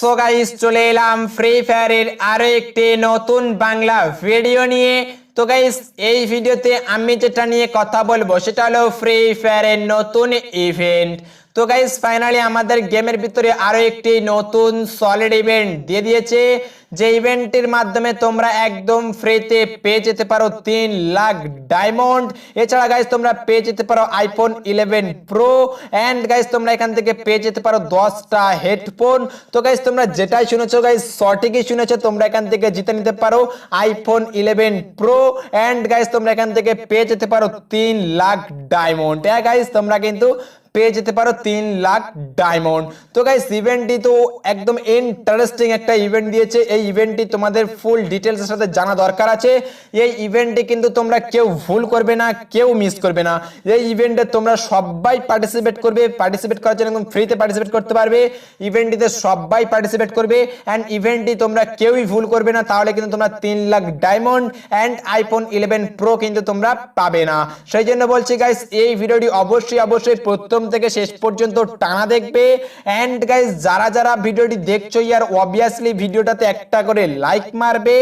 So guys চলে এলাম free ফায়ারের আরও একটি নতুন বাংলা ভিডিও নিয়ে। তো গাইস এই ভিডিওতে আমি যেটা নিয়ে কথা বলব, সেটা হলো ফ্রি ফায়ারের নতুন ইভেন্ট তো গাইস ফাইনালি আমাদের গেমের ভিতরে আরও একটি নতুন সলিড ইভেন্ট দিয়ে দিয়েছে। যে ইভেন্টের মাধ্যমে তোমরা একদম ফ্রিতে পেয়ে যেতে পারো তিন লাখ ডায়মন্ড এছাড়া গাইস তোমরা পেয়ে যেতে পারো iPhone eleven pro and guys তোমরা এখান থেকে পেয়ে যেতে পারো দশটা হেডফোন তো গাইস তোমরা যেটাই শুনেছো গাইস সঠিকই শুনেছো, তোমরা এখান থেকে জিতে নিতে পারো iPhone eleven pro and guys তোমরা এখান থেকে পেয়ে যেতে পারো তিন লাখ ডায়মন্ড হ্যাঁ গাইস তোমরা কিন্তু পেয়ে যেতে পারো তিন লাখ ডায়মন্ড তো গাইস ইভেন্টটি তো একদম ইন্টারেস্টিং একটা ইভেন্ট দিয়েছে। এই ইভেন্টটি তোমাদের ফুল ডিটেলসের সাথে জানা দরকার আছে। এই ইভেন্টটি কিন্তু তোমরা কেউ ভুল করবে না, কেউ মিস করবে না। এই ইভেন্টে তোমরা সবাই পার্টিসিপেট করবে। পার্টিসিপেট করার জন্য একদম ফ্রিতে পার্টিসিপেট করতে পারবে। ইভেন্টটিতে সবাই পার্টিসিপেট করবে। অ্যান্ড ইভেন্টটি তোমরা কেউই ভুল করবে না। তাহলে কিন্তু তোমরা তিন lakh diamond and iPhone eleven pro কিন্তু তোমরা পাবে না। সেই জন্য বলছি গাইস এই ভিডিওটি অবশ্যই অবশ্যই প্রথম থেকে শেষ পর্যন্ত টানা দেখবে। অ্যান্ড গাইস যারা যারা ভিডিওটি দেখছ ইয়ার অবভিয়াসলি ভিডিওটাতে একটা করে লাইক মারবে।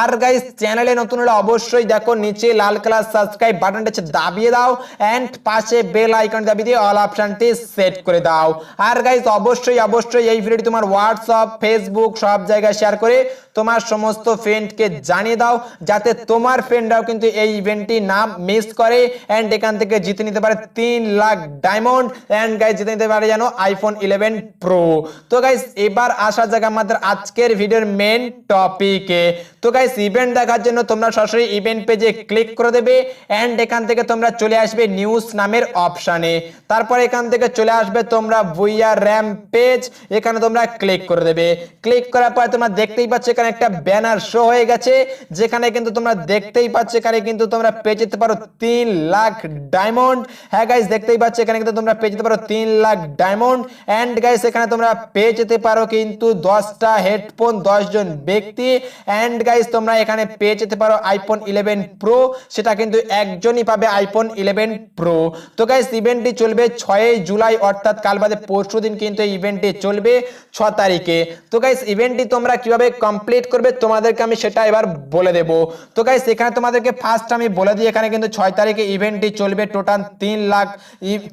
আর গাইস চ্যানেলে নতুন হলে অবশ্যই দেখো, নিচে লাল কালার সাবস্ক্রাইব বাটনটা দাবিয়ে দাও। অ্যান্ড পাশে বেল আইকন দাবিয়ে দিয়ে অল অপশনটি সেট করে দাও। আর গাইস অবশ্যই অবশ্যই এই ভিডিওটি তোমার হোয়াটসঅ্যাপ ফেসবুক সব জায়গায় শেয়ার করে তোমার সমস্ত ফ্রেন্ডকে জানিয়ে দাও, যাতে তোমার ফ্রেন্ডরাও কিন্তু এই ইভেন্টটি নাম মিস করে। অ্যান্ড এখান থেকে জিতে নিতে পারে তিন লাখ ডায়মন্ড অ্যান্ড গাইস জিতে নিতে পারে জানো আইফোন ইলেভেন প্রো তো গাইস এবার আসা যাক আমাদের আজকের ভিডিওর মেন টপিকে তো গাইস ইভেন্ট দেখার জন্য তোমরা সরাসরি ইভেন্ট পেজে ক্লিক করে দেবে। অ্যান্ড এখান থেকে তোমরা চলে আসবে নিউজ নামের অপশানে তারপর এখান থেকে চলে আসবে তোমরা বুইয়া র্যাম পেজ এখানে তোমরা ক্লিক করে দেবে। ক্লিক করার পর তোমরা দেখতেই পাচ্ছ এখানে একটা ব্যানার শো হয়ে গেছে, যেখানে কিন্তু তোমরা দেখতেই পাচ্ছ, এখানে কিন্তু তোমরা পেয়ে যেতে পারো তিন লাখ ডায়মন্ড হ্যাঁ গাইস দেখতেই পাচ্ছ, এখানে কিন্তু তোমরা পেয়ে যেতে পারো তিন লাখ ডায়মন্ড অ্যান্ড গাইস এখানে তোমরা পেয়ে যেতে পারো কিন্তু দশটা হেডফোন দশ জন ব্যক্তি। অ্যান্ড গাইস তোমরা এখানে পেয়ে যেতে পারো আইফোন ইলেভেন প্রো সেটা কিন্তু একজনই পাবে আইফোন ইলেভেন প্রো তো গাইস ইভেন্টটি চলবে ছয়ই জুলাই, অর্থাৎ কাল বাদে পরশু দিন কিন্তু এই ইভেন্টটি চলবে ছ তারিখে। তো গাইস ইভেন্টটি তোমরা কীভাবে কমপ্লিট করবে, তোমাদেরকে আমি সেটা এবার বলে দেব। তো গাইস এখানে তোমাদেরকে ফার্স্ট আমি বলে দিই, এখানে কিন্তু ছয় তারিখে ইভেন্টটি চলবে টোটাল তিন লাখ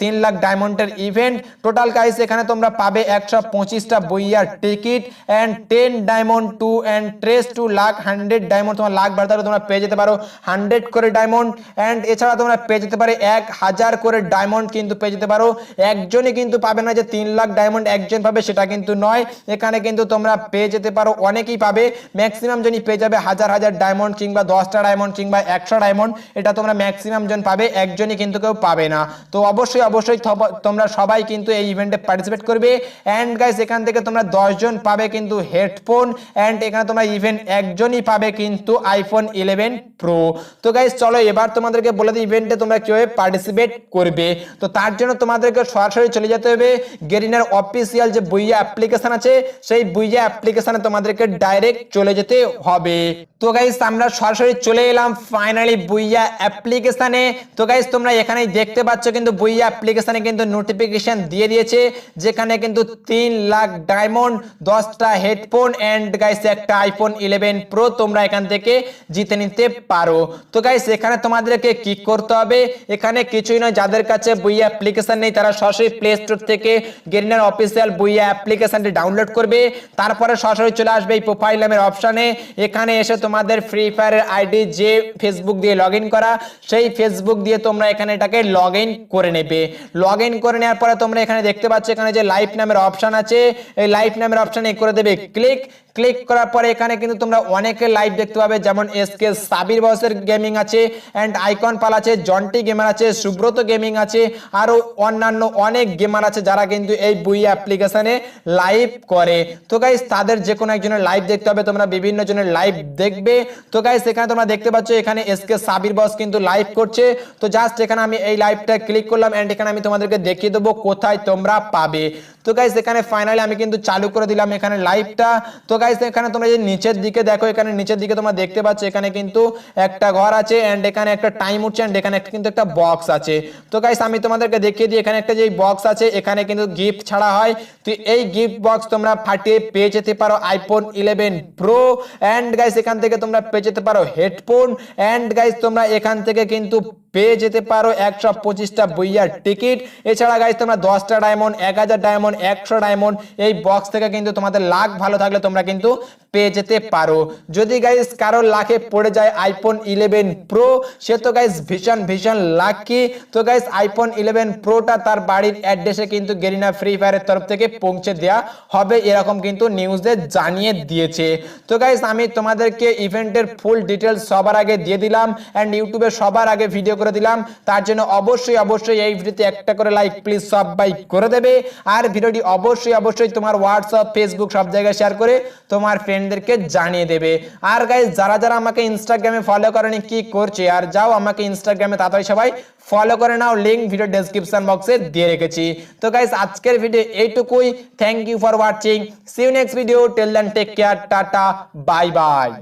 তিন লাখ ডায়মন্ডের ইভেন্ট টোটাল গাইস এখানে তোমরা পাবে একশো পঁচিশটা বইয়ার ticket and ten diamond two and trace two lakh hundred diamond তোমার লাখ বাড়তে তোমরা পেয়ে যেতে পারো হান্ড্রেড করে ডায়মন্ড অ্যান্ড এছাড়া তোমরা পেয়ে যেতে পারে, এক হাজার করে ডায়মন্ড কিন্তু পেয়ে যেতে পারো। একজনই কিন্তু পাবে না যে তিন লাখ ডায়মন্ড একজন পাবে, সেটা কিন্তু নয়। এখানে কিন্তু তোমরা পেয়ে যেতে পারো, অনেকেই পাবে। ম্যাক্সিমাম জনই পেয়ে যাবে হাজার হাজার ডায়মন্ড কিংবা দশটা ডায়মন্ড কিংবা একশো ডায়মন্ড এটা তোমরা ম্যাক্সিমাম জন পাবে, একজনই কিন্তু কেউ পাবে না। তো অবশ্যই অবশ্যই তোমরা সবাই কিন্তু এই ইভেন্টে পার্টিসিপেট করবে। অ্যান্ড গাইস এখান থেকে তোমরা দশজন পাবে কিন্তু হেডফোন অ্যান্ড এখানে তোমরা ইভেন্ট একজনই পাবে কিন্তু আইফোন ইলেভেন প্রো তো গাইস চলো এবার তোমাদেরকে বলে দিই ইভেন্টে তোমরা কীভাবে পার্টিসিপেট করবে। তো তার জন্য তোমাদেরকে সরাসরি চলে যেতে হবে। গেরিনার অফিসিয়াল যে বুইয়া অ্যাপ্লিকেশন আছে, সেই বুইয়া অ্যাপ্লিকেশানে তোমাদেরকে ডাইরেক্ট চলে যেতে হবে। তো গাইস আমরা সরাসরি চলে এলাম ফাইনালি বুইয়া অ্যাপ্লিকেশনে তো গাইস তোমরা এখানেই দেখতে পাচ্ছ কিন্তু বুইয়া অ্যাপ্লিকেশনে কিন্তু নোটিফিকেশন দিয়ে দিয়েছে, যেখানে কিন্তু তিন লাখ ডায়মন্ড দশটা হেডফোন অ্যান্ড গাইস একটা আইফোন ইলেভেন প্রো তোমরা এখান থেকে জিতে নিতে পারো। তো গাইস এখানে তোমাদেরকে কি করতে হবে? এখানে কিছুই নয়, যাদের কাছে বুইয়া অ্যাপ্লিকেশন নেই, তারা সরাসরি প্লে স্টোর থেকে গেরিনার অফিসিয়াল বুইয়া অ্যাপ্লিকেশনটি ডাউনলোড করবে। তারপরে সরাসরি চলে আসবে এই প্রোফাইল নামের অপশানে এখানে এসে তোমাদের ফ্রি ফায়ারের আইডি যে ফেসবুক দিয়ে লগ করা, সেই ফেসবুক দিয়ে তোমরা এখানে এটাকে লগ করে নেবে। লগ করে নেওয়ার পরে তোমরা এখানে দেখতে পাচ্ছ এখানে যে লাইভ নামের অপশন আছে, এই লাইভ নামের অপশানে করে দেবে ক্লিক ক্লিক করার পরে এখানে কিন্তু তোমরা অনেকে লাইভ দেখতে পাবে, যেমন এস কে সাবির বসের গেমিং আছে অ্যান্ড আইকন পাল আছে জন্টি গেমার আছে সুব্রত গেমিং আছে, আরও অন্যান্য অনেক গেমার আছে যারা কিন্তু এই বুই অ্যাপ্লিকেশনে লাইভ করে। তো গাইস তাদের যে কোনো একজনের লাইভ দেখতে হবে। তোমরা বিভিন্ন জনের লাইভ দেখবে। তো গাইস এখানে তোমরা দেখতে পাচ্ছ, এখানে এসকে সাবির বস কিন্তু লাইভ করছে। তো জাস্ট এখানে আমি এই লাইভটা ক্লিক করলাম এন্ড এখানে আমি তোমাদেরকে দেখিয়ে দেবো কোথায় তোমরা পাবে। তো গাইস এখানে ফাইনালি আমি কিন্তু চালু করে দিলাম এখানে লাইভটা তো গাইস এখানে তোমরা যে নিচের দিকে দেখো, এখানে নিচের দিকে তোমরা দেখতে পাচ্ছ, এখানে কিন্তু একটা ঘর আছে এন্ড এখানে একটা টাইম উঠছে এন্ড এখানে কিন্তু একটা বক্স আছে। তো গাইস আমি তোমাদেরকে দেখিয়ে দিই, এখানে একটা যে বক্স আছে, এখানে কিন্তু গিফট ছাড়া হয়। তো এই গিফট বক্স তোমরা ফাটিয়ে পেয়ে যেতে পারো iPhone eleven pro and guys এখান থেকে তোমরা পেয়ে যেতে পারো হেডফোন এন্ড গাইস তোমরা এখান থেকে কিন্তু পেয়ে যেতে পারো একশো পঁচিশটা বইয়ার টিকিট। এছাড়া গাইস তোমরা দশটা ডায়মন্ড এক হাজার ডায়মন্ড একশো ডায়মন্ড এই বক্স থেকে কিন্তু তোমাদের লাখ ভালো থাকলে তোমরা কিন্তু পেয়ে যেতে পারো। যদি গাইস কারও লাখে পড়ে যায় আইফোন ইলেভেন প্রো সে তো গাইস ভীষণ ভীষণ লাকি তো গাইস আইফোন ইলেভেন প্রোটা তার বাড়ির অ্যাড্রেসে কিন্তু গেরিনা ফ্রি ফায়ারের তরফ থেকে পৌঁছে দেওয়া হবে, এরকম কিন্তু নিউজে জানিয়ে দিয়েছে। তো গাইস আমি তোমাদেরকে ইভেন্টের ফুল ডিটেলস সবার আগে দিয়ে দিলাম অ্যান্ড ইউটিউবে সবার আগে ভিডিও করে দিলাম। তার জন্য অবশ্যই অবশ্যই এই ভিডিওতে একটা করে লাইক প্লিজ সব সবাই করে দেবে। আর ভিডিওটি অবশ্যই অবশ্যই তোমার হোয়াটসঅ্যাপ ফেসবুক সব জায়গায় শেয়ার করে তোমার ফ্রেন্ডদেরকে জানিয়ে দেবে। আর গাইজ যারা যারা আমাকে ইনস্টাগ্রামে ফলো করেনি, কি করছে? আর যাও আমাকে ইনস্টাগ্রামে তাড়াতাড়ি সবাই ফলো করে নাও লিঙ্ক ভিডিও ডেসক্রিপশন বক্সে দিয়ে রেখেছি। তো গাইজ আজকের ভিডিও এইটুকুই। Thank you for watching see you next video till then take care tata bye by